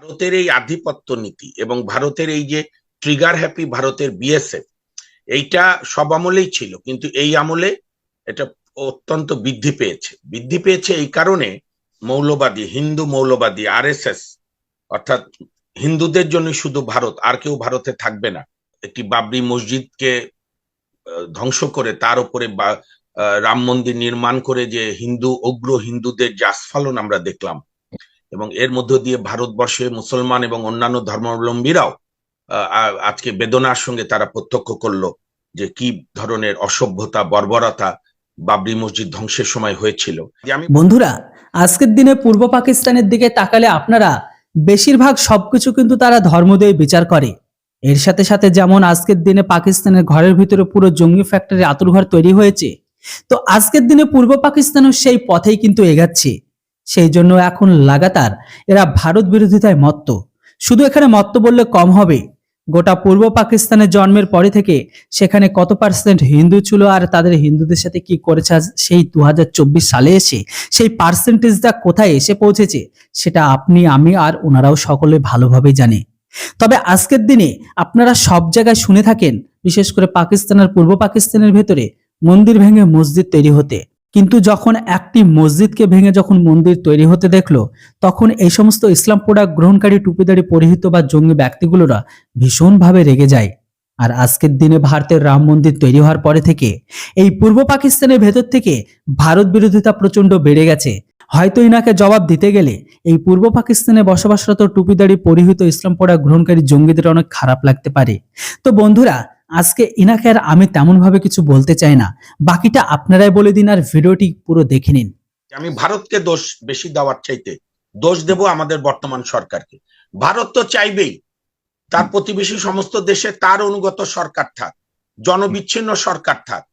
ভারতের এই আধিপত্য নীতি এবং ভারতের এই যে ট্রিগার হ্যাপি ভারতের বিএসএফ এইটা সব আমলেই ছিল, কিন্তু এই আমলে এটা অত্যন্ত বৃদ্ধি পেয়েছে। বৃদ্ধি পেয়েছে এই কারণে মৌলবাদী, হিন্দু মৌলবাদী আরএসএস অর্থাৎ হিন্দুদের জন্য শুধু ভারত, আর কেউ ভারতে থাকবে না। একটি বাবরি মসজিদকে ধ্বংস করে তার উপরে রাম মন্দির নির্মাণ করে যে হিন্দু, উগ্র হিন্দুদের যে আস্ফালন আমরা দেখলাম এবং এর মধ্য দিয়ে ভারতবর্ষে মুসলমান এবং অন্যান্য ধর্মাবলম্বীরাও আজকে বেদনার সঙ্গে তারা প্রত্যক্ষ করল যে কি ধরনের অসভ্যতা, বর্বরতা বাবরি মসজিদ ধ্বংসের সময় হয়েছিল। বন্ধুরা, আজকের দিনে পূর্ব পাকিস্তানের দিকে তাকালে আপনারা বেশিরভাগ সবকিছু কিন্তু তারা ধর্ম দিয়ে বিচার করে। এর সাথে সাথে যেমন আজকের দিনে পাকিস্তানের ঘরের ভিতরে পুরো জঙ্গি ফ্যাক্টরি আতুরঘর তৈরি হয়েছে, তো আজকের দিনে পূর্ব পাকিস্তানও সেই পথেই কিন্তু এগাচ্ছে। সেই জন্য এখন লাগাতার এরা ভারত বিরোধিতায় মত্ত। শুধু এখানে মত্ত বললে কম হবে। গোটা পূর্ব পাকিস্তানের জন্মের পরে থেকে সেখানে কত পার্সেন্ট হিন্দু ছিল আর তাদের হিন্দুদের সাথে কি করেছে সেই দু হাজার চব্বিশ সালে এসে সেই পার্সেন্টেজটা কোথায় এসে পৌঁছেছে সেটা আপনি, আমি আর ওনারাও সকলে ভালোভাবেই জানে। তবে আজকের দিনে আপনারা সব জায়গায় শুনে থাকেন, বিশেষ করে পাকিস্তানের পূর্ব পাকিস্তানের ভেতরে মন্দির ভেঙে মসজিদ তৈরি হতে। কিন্তু যখন একটি মসজিদকে ভেঙে যখন মন্দির তৈরি হতে দেখল, তখন এই সমস্ত ইসলাম প্রোডাক্ট গ্রহণকারী টুপিদারি পরিহিত বা জঙ্গি ব্যক্তিগুলোরা ভীষণভাবে রেগে যায়। আর আজকের দিনে ভারতের রাম মন্দির তৈরি হওয়ার পরে থেকে, এই পূর্ব পাকিস্তানের ভেতর থেকে ভারত বিরোধিতা প্রচণ্ড বেড়ে গেছে। হয়তো ইনাকে জবাব দিতে গেলে এই পূর্ব পাকিস্তানে বসবাসরত টুপিদারি পরিহিত ইসলাম পড়া গ্রহণকারী জঙ্গিদের অনেক খারাপ লাগতে পারে। তো বন্ধুরা আজকে ইনাকে আর আমি তেমন ভাবে কিছু বলতে চাই না। বাকিটা আপনারাই বলে দিন আর ভিডিওটি পুরো দেখে নিন। আমি ভারতকে দোষ বেশি দেওয়ার চাইতে দোষ দেব আমাদের বর্তমান সরকারকে। ভারত তো চাইবেই। তার প্রতিবেশী সমস্ত দেশে তার অনুগত সরকার থাক জনবিচ্ছিন্ন সরকার থাক।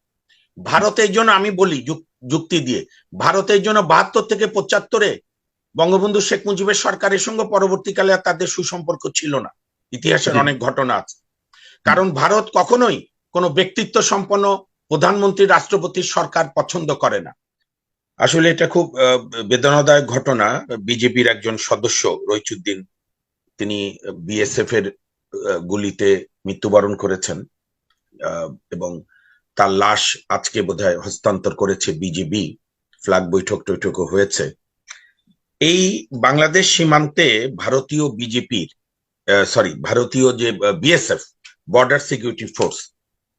ভারতের জন্য আমি বলি যুক- যুক্তি দিয়ে ভারতের জন্য বাহাত্তর থেকে পঁচাত্তরে বঙ্গবন্ধু শেখ মুজিবের সরকারের সঙ্গে পরবর্তীকালে আর তাদের সুসম্পর্ক ছিল না। ইতিহাসের অনেক ঘটনা আছে। কারণ ভারত কখনোই কোনো ব্যক্তিত্ব সম্পন্ন প্রধানমন্ত্রী রাষ্ট্রপতির সরকার পছন্দ করে না। আসলে এটা খুব বেদনাদায়ক ঘটনা। বিজেপির একজন সদস্য, রইচুদ্দিন, তিনি বিএসএফ এর গুলিতে মৃত্যুবরণ করেছেন। এবং তার লাশ আজকে বোধহয় হস্তান্তর করেছে বিজেপি। ফ্ল্যাগ বৈঠক টৈঠকও হয়েছে। এই বাংলাদেশ সীমান্তে ভারতীয় বিজেপির সরি ভারতীয় যে বিএসএফ বর্ডার সিকিউরিটি ফোর্স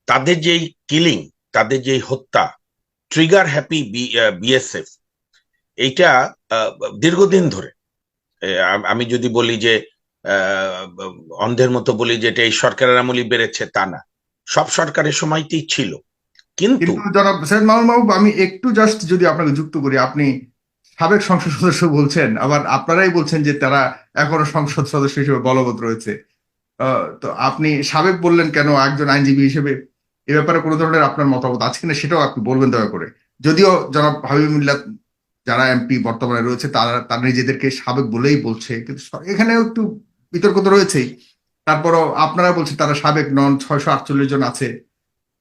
তাদের যেই কিলিং তাদের যেই হত্যা ট্রিগার হ্যাপি বিএসএফ এইটা আহ, দীর্ঘদিন ধরে আমি যদি বলি যে অন্ধের মতো বলি যে এটা এই সরকারের আমলই বেড়েছে তা না। সব সরকারের সময়তেই ছিল। কিন্তু জনাব সৈয়দ মাহবুব আমি একটু জাস্ট যদি আপনাকে যুক্ত করি আপনি সাবেক সংসদ সদস্য বলছেন আবার আপনারাই বলছেন যে তারা এখনও সংসদ সদস্য হিসেবে বলবৎ রয়েছে। তো আপনি সাবেক বললেন কেন একজন আইনজীবী হিসেবে? এ ব্যাপারে কোনো ধরনের আপনার মতামত আছে কিনা সেটাও আপনি বলবেন দয়া করে। যদিও জনাব হাবিবুল্লাহ যারা এমপি বর্তমানে রয়েছে, তারা তারা নিজেদেরকে সাবেক বলেই বলছে, কিন্তু এখানেও একটু বিতর্ক তো রয়েছেই। তারপরও আপনারা বলছেন তারা সাবেক নন, ছয়শো আটচল্লিশ জন আছে।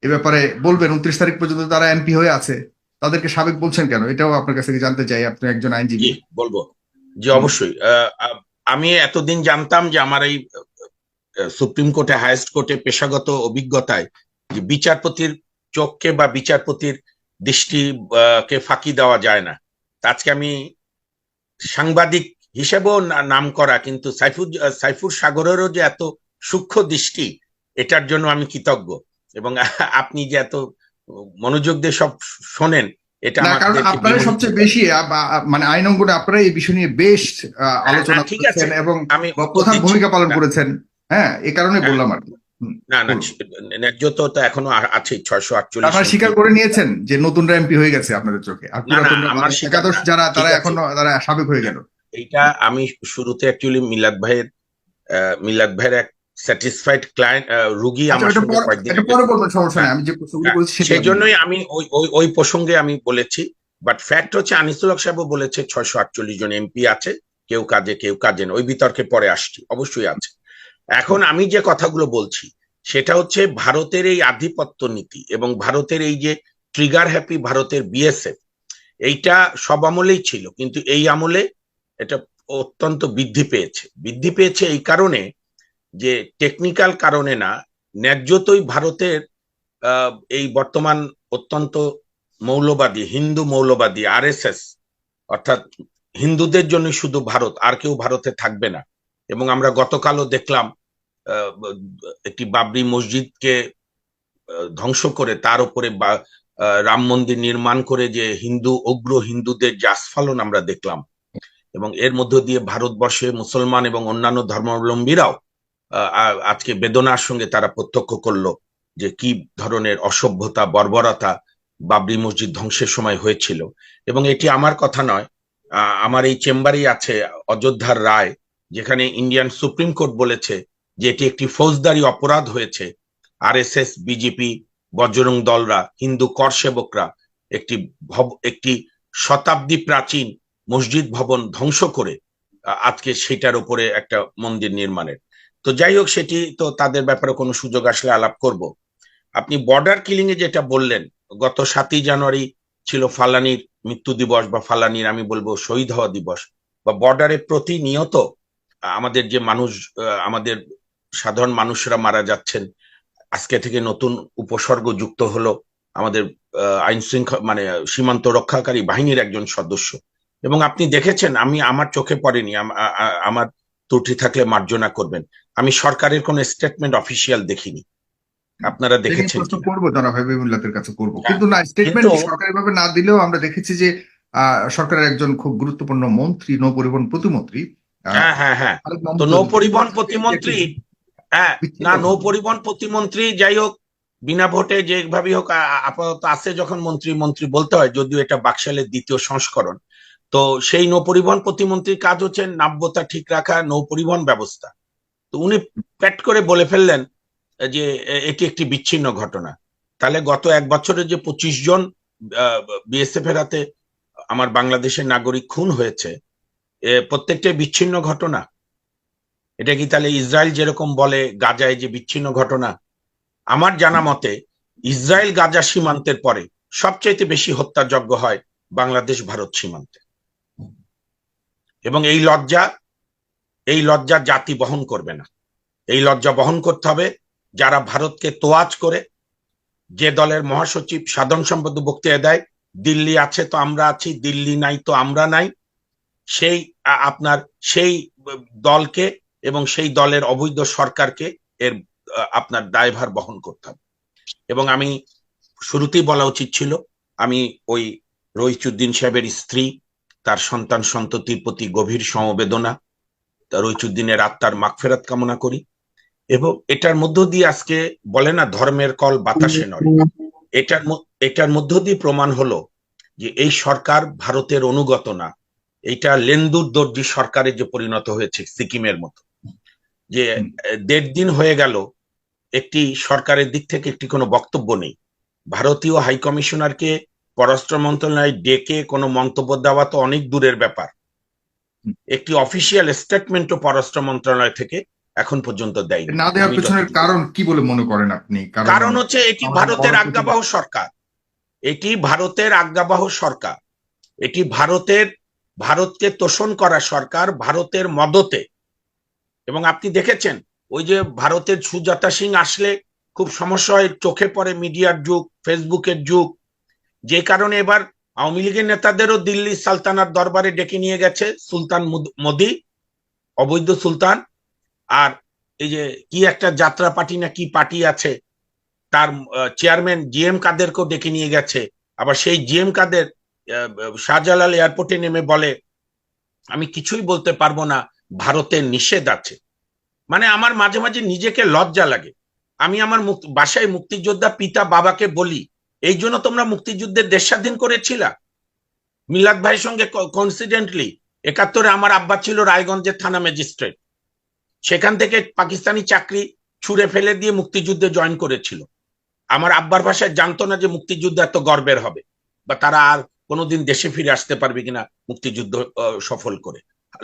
এ ব্যাপারে বলবেন, উনত্রিশ তারিখ পর্যন্ত তারা এমপি হয়ে আছে। তাদেরকে সাবেক বলছেন কেন? এটাও আপনার কাছ জানতে চাই, আপনি একজন আইনজীবী। বলব। জি, অবশ্যই। আমি এতদিন জানতাম যে আমার এই সুপ্রিম কোর্টে হাইয়েস্ট কোর্টে পেশাগত অভিজ্ঞতায় যে বিচারপতির চোখকে বা বিচারপতির দৃষ্টি কে ফাঁকি দেওয়া যায় না। আজকে আমি সাংবাদিক হিসেবেও নাম করা কিন্তু সাইফুর সাইফুর সাগরেরও যে এত সূক্ষ্ম দৃষ্টি এটার জন্য আমি কৃতজ্ঞ। এবং আপনি যে এত মনোযোগ দিয়ে সব শোনেন এটা আমাদেরকে সবচেয়ে বেশি মানে আইন অঙ্গনে আপনারা এই বিষয় নিয়ে বেশ আলোচনা ঠিক আছে। করেছেন এবং প্রধান ভূমিকা পালন করেছেন। হ্যাঁ এ কারণে হ্যাঁ। বললাম আর কি। না না বলুন। ন্যায্য তো এখনও আছে ছয়শো আটচল্লিশ আপনারা স্বীকার করে নিয়েছেন যে নতুনরা এমপি হয়ে গেছে আপনাদের চোখে। একাদশ যারা তারা এখনও তারা সাবেক হয়ে গেল। এইটা আমি শুরুতে অ্যাকচুয়ালি মিলাদ ভাইয়ের মিলাদ ভাইয়ের এক স্যাটিসফাইড ক্লায়েন্ট রুগী আচ্ছা আমার সেই জন্যই আমি ওই ওই ওই প্রসঙ্গে আমি বলেছি। বাট ফ্যাক্ট হচ্ছে আনিসুল হক সাহেবও বলেছে ছয়শো আটচল্লিশ জন এমপি আছে কেউ কাজে কেউ কাজে না। ওই বিতর্কে পরে আসছি অবশ্যই আছে। এখন আমি যে কথাগুলো বলছি, সেটা হচ্ছে ভারতের এই আধিপত্য নীতি এবং ভারতের এই যে ট্রিগার হ্যাপি ভারতের বিএসএফ এইটা সব আমলেই ছিল, কিন্তু এই আমলে এটা অত্যন্ত বৃদ্ধি পেয়েছে। বৃদ্ধি পেয়েছে এই কারণে যে টেকনিক্যাল কারণে না, ন্যায্যতই ভারতের এই বর্তমান অত্যন্ত মৌলবাদী, হিন্দু মৌলবাদী আরএসএস অর্থাৎ হিন্দুদের জন্য শুধু ভারত, আর কেউ ভারতে থাকবে না। এবং আমরা গতকালও দেখলাম একটি বাবরি মসজিদকে ধ্বংস করে তার উপরে রাম মন্দির নির্মাণ করে যে হিন্দু, উগ্র হিন্দুদের যে আমরা দেখলাম এবং এর মধ্য দিয়ে ভারতবর্ষে মুসলমান এবং অন্যান্য ধর্মাবলম্বীরাও আজকে বেদনার সঙ্গে তারা প্রত্যক্ষ করল যে কি ধরনের অসভ্যতা, বর্বরতা বাবরি মসজিদ ধ্বংসের সময় হয়েছিল। এবং এটি আমার কথা নয় আমার এই চেম্বারেই আছে অযোধ্যার রায় যেখানে ইন্ডিয়ান সুপ্রিম কোর্ট বলেছে যে এটি একটি ফৌজদারি অপরাধ হয়েছে। আরএসএস বিজেপি বজরং দলরা, হিন্দু কর সেবকরা একটি একটি শতাব্দী প্রাচীন মসজিদ ভবন ধ্বংস করে আজকে সেটার উপরে একটা মন্দির নির্মাণের। তো যাই হোক, সেটি তো তাদের ব্যাপারে কোনো সুযোগ আসলে আলাপ করব। আপনি বর্ডার কিলিং এ যেটা বললেন, গত সাতই জানুয়ারি ছিল ফালানির মৃত্যু দিবস বা ফালানির, আমি বলব শহীদ হওয়া দিবস, বা বর্ডারে প্রতিনিয়ত আমাদের যে মানুষ আমাদের সাধারণ মানুষরা মারা যাচ্ছেন আজকে থেকে নতুন উপসর্গ যুক্ত হলো আমাদের আইন শৃঙ্খলা মানে সীমান্ত রক্ষাকারী বাহিনীর একজন সদস্য। এবং আপনি দেখেছেন আমি আমার চোখে পড়েনি আমার ত্রুটি থাকলে মার্জনা করবেন। আমি সরকারের কোনো স্টেটমেন্ট অফিসিয়াল দেখিনি। আপনারা দেখেছেন করব জনাব হাবিবুল্লাহের কাছে করব। হ্যাঁ, কিন্তু না স্টেটমেন্ট কিন্তু- সরকারি ভাবে না দিলেও আমরা দেখেছি যে সরকারের একজন খুব গুরুত্বপূর্ণ মন্ত্রী নৌ পরিবহন প্রতিমন্ত্রী হ্যাঁ। হ্যাঁ হ্যাঁ তো মাহমুদ নৌ পরিবহন প্রতিমন্ত্রী হ্যাঁ না নৌ পরিবহন প্রতিমন্ত্রী যাই হোক বিনা ভোটে যেভাবেই হোক আপাতত আছে যখন মন্ত্রী মন্ত্রী বলতে হয় যদিও এটা বাকশালের দ্বিতীয় সংস্করণ। তো সেই নৌ পরিবহন প্রতিমন্ত্রীর কাজ হচ্ছে নাব্যতা ঠিক রাখা নৌ পরিবহন ব্যবস্থা। তো উনি প্যাট করে বলে ফেললেন যে এটি একটি বিচ্ছিন্ন ঘটনা। তাহলে গত এক বছরে যে পঁচিশ জন বিএসএফ এর হাতে আমার বাংলাদেশের নাগরিক খুন হয়েছে প্রত্যেকটাই বিচ্ছিন্ন ঘটনা। এটা কি তাহলে ইসরায়েল যেরকম বলে গাজায় যে বিচ্ছিন্ন ঘটনা? আমার জানা মতে, ইসরায়েল গাজা সীমান্তের পরে সবচাইতে বেশি হত্যাযজ্ঞ হয় বাংলাদেশ ভারত সীমান্তে। এবং এই লজ্জা এই লজ্জা জাতি বহন করবে না। এই লজ্জা বহন করতে হবে যারা ভারতকে তোয়াজ করে, যে দলের মহাসচিব সাধারণ সম্পাদক বক্তৃতা দেয়, দিল্লি আছে তো আমরা আছি, দিল্লি নাই তো আমরা নাই। সেই আপনার সেই দলকে এবং সেই দলের অবৈধ সরকারকে এর আপনার দায়ভার বহন করতে হবে। এবং আমি শুরুতেই বলা উচিত ছিল, আমি ওই রইচুদ্দিন সাহেবের স্ত্রী, তার সন্তান সন্ততির প্রতি গভীর সমবেদনা তার রইচুদ্দিনের আত্মার মাগফেরাত কামনা করি। এবং এটার মধ্য দিয়ে আজকে বলে না, ধর্মের কল বাতাসে নড়ে। এটার এটার মধ্য দিয়ে প্রমাণ হলো যে এই সরকার ভারতের অনুগত না। এটা লেন্দুর দর্জি সরকারে যে পরিণত হয়েছে সিকিমের মতো যে দেড় দিন হয়ে গেল একটি সরকারের দিক থেকে একটি কোনো বক্তব্য নেই। ভারতীয় হাই কমিশনারকে পররাষ্ট্র মন্ত্রণালয় ডেকে কোনো মন্তব্য দেওয়া তো অনেক দূরের ব্যাপার। একটি অফিসিয়াল স্টেটমেন্টও পররাষ্ট্র মন্ত্রণালয় থেকে এখন পর্যন্ত দেয়নি। না দেওয়ার পেছনের কারণ কি বলে মনে করেন আপনি? কারণ হচ্ছে এটি ভারতের আজ্ঞাবহ সরকার। এটি ভারতের আজ্ঞাবহ সরকার। এটি ভারতের ভারতকে তোষণ করা সরকার ভারতের মদতে। এবং আপনি দেখেছেন ওই যে ভারতের সুজাতা সিং আসলে খুব সমস্যা হয় চোখে পড়ে মিডিয়ার যুগ ফেসবুকের যুগ। যে কারণে এবার আওয়ামী লীগের নেতাদেরও দিল্লি সালতানার দরবারে ডেকে নিয়ে গেছে সুলতান মুদ- অবৈধ সুলতান। আর এই যে কি একটা যাত্রা পার্টি না কি পার্টি আছে তার চেয়ারম্যান জিএম কাদেরকেও ডেকে নিয়ে গেছে। আবার সেই জিএম কাদের আহ, শাহজালাল এয়ারপোর্টে নেমে বলে, আমি কিছুই বলতে পারব না, ভারতের নিষেধ আছে। মানে আমার মাঝে মাঝে নিজেকে লজ্জা লাগে। আমি আমার বাসায় মুক্তিযোদ্ধা পিতা বাবাকে বলি, এই জন্য তোমরা মুক্তিযুদ্ধের দেশ স্বাধীন করেছিলা? মিলাদ ভাইয়ের সঙ্গে কনসিডেন্টলি একাত্তরে আমার আব্বা ছিল রায়গঞ্জের থানা ম্যাজিস্ট্রেট। সেখান থেকে পাকিস্তানি চাকরি ছুঁড়ে ফেলে দিয়ে মুক্তিযুদ্ধে জয়েন করেছিল। আমার আব্বার ভাষায় জানতো না যে মুক্তিযুদ্ধ এত গর্বের হবে, বা তারা আর কোনোদিন দেশে ফিরে আসতে পারবে কিনা মুক্তিযুদ্ধ সফল করে।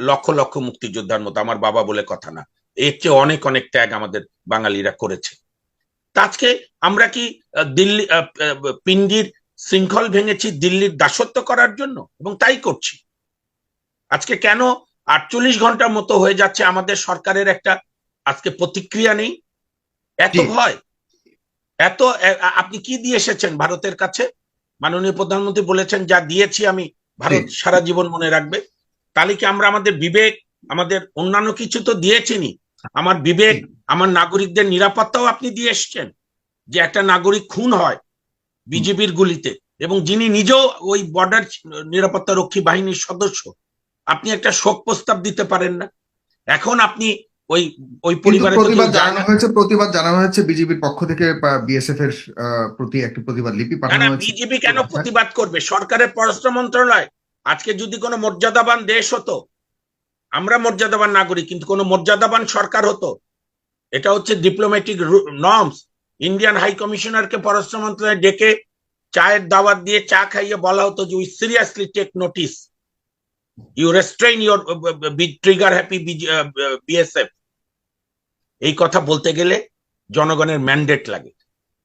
লক্ষ লক্ষ মুক্তিযোদ্ধার মতো আমার বাবা বলে কথা না। এর চেয়ে অনেক অনেক ত্যাগ আমাদের বাঙালিরা করেছে। আজকে আমরা কি দিল্লি পিন্ডির শৃঙ্খল ভেঙেছি দিল্লির দাসত্ব করার জন্য? এবং তাই করছি। আজকে কেন আটচল্লিশ ঘণ্টার মতো হয়ে যাচ্ছে আমাদের সরকারের একটা আজকে প্রতিক্রিয়া নেই? এত ভয়? এত আপনি কি দিয়ে এসেছেন ভারতের কাছে? মাননীয় প্রধানমন্ত্রী বলেছেন যা দিয়েছি আমি ভারত। সারা জীবন মনে রাখবে। তাহলে কি আমরা আমাদের বিবেক আমাদের অন্যান্য কিছু তো দিয়েছিনি? আমার বিবেক আমার নাগরিকদের নিরাপত্তাও আপনি দিয়ে এসছেন যে একটা নাগরিক খুন হয় বিজেপির গুলিতে এবং যিনি নিজেও ওই বর্ডার নিরাপত্তা রক্ষী বাহিনীর সদস্য। আপনি একটা শোক প্রস্তাব দিতে পারেন না? এখন আপনি ওই ওই কিন্তু পরিবারে তো কেউ প্রতিবাদ জানানো। হয়েছে প্রতিবাদ জানানো হয়েছে বিজেপির পক্ষ থেকে বিএসএফ এর প্রতি একটি প্রতিবাদ লিপি পাঠানো হয়েছে। বিজেপি কেন প্রতিবাদ করবে? সরকারের পররাষ্ট্র মন্ত্রণালয় আজকে যদি কোনো মর্যাদাবান দেশ হতো আমরা মর্যাদাবান নাগরিক কিন্তু কোনো মর্যাদাবান সরকার হতো এটা হচ্ছে ডিপ্লোম্যাটিক নর্মস ইন্ডিয়ান হাই কমিশনারকে পররাষ্ট্র মন্ত্রণালয়ে ডেকে চায়ের দাওয়াত দিয়ে চা খাইয়ে বলা হতো যে we seriously take notice you restrain your trigger happy BSF এই কথা বলতে গেলে জনগণের ম্যান্ডেট লাগে।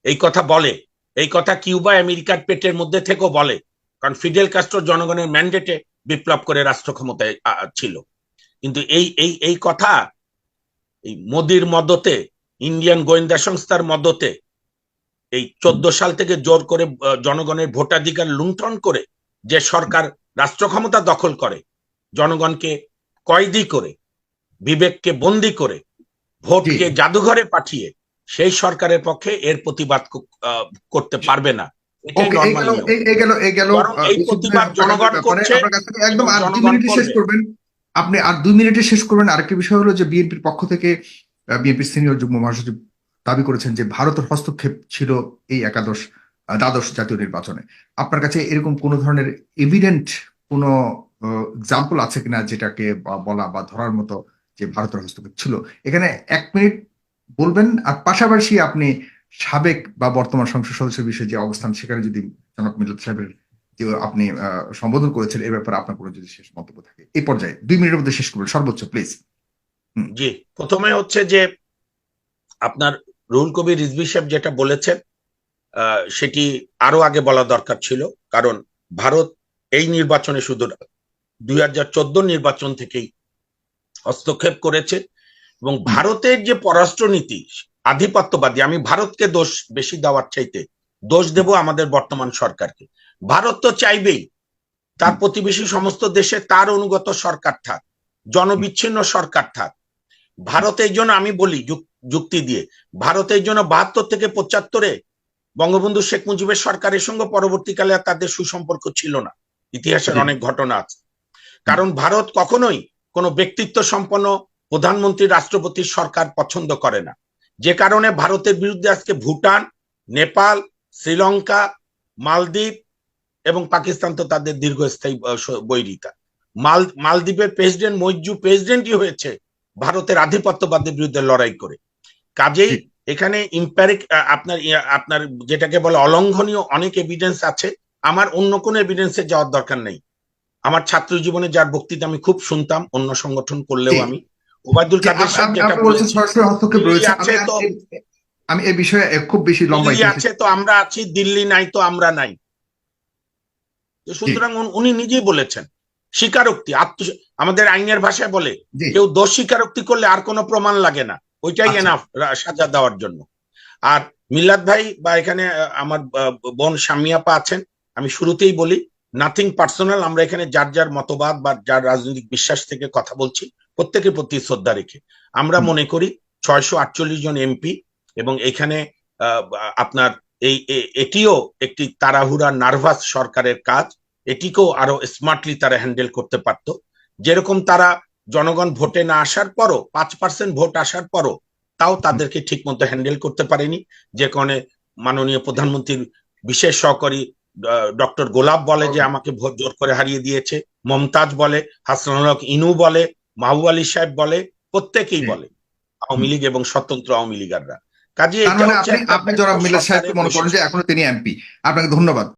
এই কথা বলে। এই কথা কিউবা আমেরিকার পেটের মধ্যে থেকেও বলে। কারণ ফিডেল কাস্ট্রো জনগণের ম্যান্ডেটে বিপ্লব করে রাষ্ট্র ক্ষমতায় ছিল। কিন্তু এই এই এই কথা এই মোদির মদতে, ইন্ডিয়ান গোয়েন্দা সংস্থার মদতে, এই চোদ্দ সাল থেকে জোর করে জনগণের ভোটাধিকার লুণ্ঠন করে যে সরকার রাষ্ট্র ক্ষমতা দখল করে, জনগণকে কয়েদি করে, বিবেককে বন্দি করে ভোটকে জাদুঘরে পাঠিয়ে সেই সরকারের পক্ষে এর প্রতিবাদ করতে পারবে না। আপনি আর দুই মিনিটে শেষ করবেন। আরেকটি বিষয় হলো যে বিএনপির পক্ষ থেকে বিএনপির সিনিয়র যুগ্ম মহাসচিব দাবি করেছেন যে ভারতের হস্তক্ষেপ ছিল এই একাদশ দ্বাদশ জাতীয় নির্বাচনে। আপনার কাছে এরকম কোন ধরনের এভিডেন্ট কোন এক্সাম্পল আছে কিনা যেটাকে বলা বা ধরার মতো যে ভারতের হস্তক্ষেপ ছিল। এখানে এক মিনিট বলবেন, আর পাশাপাশি আপনি সাবেক বা বর্তমান সংসদ সদস্যের বিষয়ে যে অবস্থান, সেখানে যদি জনক মিল্লাত সাহেবের যে আপনি সম্বোধন করেছেন, এ ব্যাপারে আপনার কোনো যদি শেষ মন্তব্য থাকে। এই পর্যায়ে দুই মিনিটের মধ্যে শেষ করবেন। সর্বোচ্চ প্লিজ জি, প্রথমে হচ্ছে যে আপনার রুহুল কবির রিজভি সাহেব যেটা বলেছেন সেটি আরও আগে বলা দরকার ছিল। কারণ ভারত এই নির্বাচনে শুধু দুই হাজার চোদ্দ নির্বাচন থেকেই হস্তক্ষেপ করেছে এবং ভারতের যে পররাষ্ট্রনীতি আধিপত্যবাদী আমি ভারতকে দোষ বেশি দেওয়ার চাইতে দোষ দেব আমাদের বর্তমান সরকারকে। ভারত তো চাইবেই তার প্রতিবেশী সমস্ত দেশে তার অনুগত সরকার থাক জনবিচ্ছিন্ন সরকার থাক। ভারতের জন্য আমি বলি যুক- যুক্তি দিয়ে ভারতের জন্য বাহাত্তর থেকে পঁচাত্তরে বঙ্গবন্ধু শেখ মুজিবের সরকারের সঙ্গে পরবর্তীকালে তাদের সুসম্পর্ক ছিল না। ইতিহাসের অনেক ঘটনা আছে। কারণ ভারত কখনোই কোনো ব্যক্তিত্ব সম্পন্ন প্রধানমন্ত্রী রাষ্ট্রপতির সরকার পছন্দ করে না। যে কারণে ভারতের বিরুদ্ধে আজকে ভুটান নেপাল শ্রীলঙ্কা মালদ্বীপ এবং পাকিস্তান তো তাদের দীর্ঘস্থায়ী বৈরিতা। মাল মালদ্বীপের প্রেসিডেন্ট মৈজু প্রেসিডেন্টই হয়েছে ভারতের আধিপত্যবাদের বিরুদ্ধে লড়াই করে। কাজেই এখানে ইম্প্যারিক আপনার আপনার যেটাকে বলে অলঙ্ঘনীয় অনেক এভিডেন্স আছে। আমার অন্য কোনো এভিডেন্সে যাওয়ার দরকার নেই। আমার ছাত্র জীবনে যার বক্তৃতা আমি খুব শুনতাম অন্য সংগঠন করলেও আমি। ওবায়দুল কাদের সাহেব যেটা বলেছেন সরাসরি হস্তক্ষেপ রয়েছে। আছে আমি তো- আমি- আমি এই বিষয়ে খুব বেশি লম্বা আছে তো আমরা আছি দিল্লি নাই তো আমরা নাই। সুতরাং উনি- নিজেই বলেছেন স্বীকারোক্তি আত্ম আমাদের আইনের ভাষায় বলে কেউ দোষ স্বীকারোক্তি করলে আর কোনো প্রমাণ লাগে না ওইটাই আচ্ছা। এনাফ সাজা দেওয়ার জন্য। আর মিল্লাত ভাই বা এখানে আমার বোন সামিয়াপা আছেন আমি শুরুতেই বলি নাথিং পার্সোনাল আমরা এখানে যার যার মতবাদ বা যার রাজনৈতিক বিশ্বাস থেকে কথা বলছি প্রত্যেকের প্রতি শ্রদ্ধা রেখে। আমরা মনে করি ছয়শো আটচল্লিশ জন এমপি এবং এখানে আপনার এই এটিও একটি তাড়াহুড়া নার্ভাস সরকারের কাজ। এটিকেও আরও স্মার্টলি তারা হ্যান্ডেল করতে পারতো। যেরকম তারা জনগণ ভোটে না আসার পরও পাঁচ পার্সেন্ট ভোট আসার পরও তাও তাদেরকে ঠিক মতো হ্যান্ডেল করতে পারেনি। যে কারণে মাননীয় প্রধানমন্ত্রীর বিশেষ সহকারী ডক্টর গোলাপ বলে যে আমাকে ভোট জোর করে হারিয়ে দিয়েছে মমতাজ বলে হাসানুল হক ইনু বলে মাহবুব আলী সাহেব বলে প্রত্যেকেই বলে আওয়ামী লীগ এবং স্বতন্ত্র আওয়ামী লীগাররা। কাজে মানে আপনি জনাব সাহেব সাহেবকে মনে করেন যে এখনও তিনি এমপি। আপনাকে ধন্যবাদ।